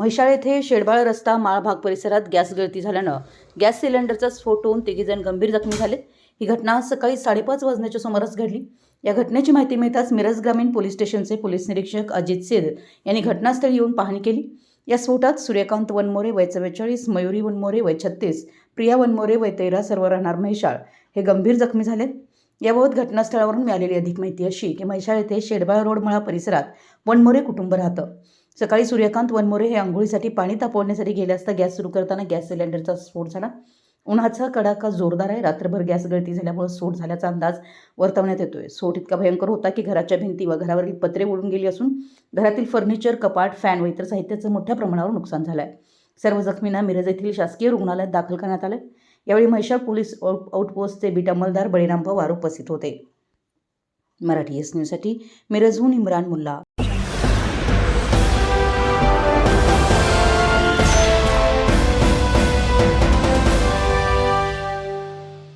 म्हैशाळ येथे शेडबाळ रस्ता माळभाग परिसरात गॅस गळती झाल्यानं गॅस सिलेंडरचा स्फोट होऊन तिघीजण गंभीर जखमी झाले. ही घटना सकाळी साडेपाच वाजण्याच्या सुमारास घडली. या घटनेची माहिती मिळताच मिरज ग्रामीण पोलीस स्टेशनचे पोलीस निरीक्षक अजित सिद यांनी घटनास्थळी येऊन पाहणी केली. या स्फोटात सूर्यकांत वनमोरे वय चव्वेचाळीस मयुरी वनमोरे वय छत्तीस प्रिया वनमोरे वय तेरा सर्व राहणार म्हैशाळ हे गंभीर जखमी झालेत. याबाबत घटनास्थळावरून मिळालेली अधिक माहिती अशी की म्हैशाळ येथे शेडबाळ रोड मळा परिसरात वनमोरे कुटुंब राहतं. सकाळी सूर्यकांत वनमोरे हे आंघोळीसाठी पाणी तापवण्यासाठी गेले असता गॅस सुरू करताना गॅस सिलेंडरचा स्फोट झाला. उन्हाचा कडाका जोरदार आहे. रात्रभर गॅस गळती झाल्यामुळे स्फोट झाल्याचा अंदाज वर्तवण्यात येतोय. स्फोट इतका भयंकर होता की घराच्या भिंती व घरावरील पत्रे उडून गेली असून घरातील फर्निचर कपाट फॅन व इतर साहित्याचं मोठ्या प्रमाणावर नुकसान झालं आहे सर्व जखमींना मिरज येथील शासकीय रुग्णालयात दाखल करण्यात आलं यावेळी महिषा पोलीस आउटपोस्टचे बीट अंमलदार बळीराम पवार उपस्थित होते. मराठी एस न्यूजसाठी मिरजहून इम्रान मुल्ला. Thank you.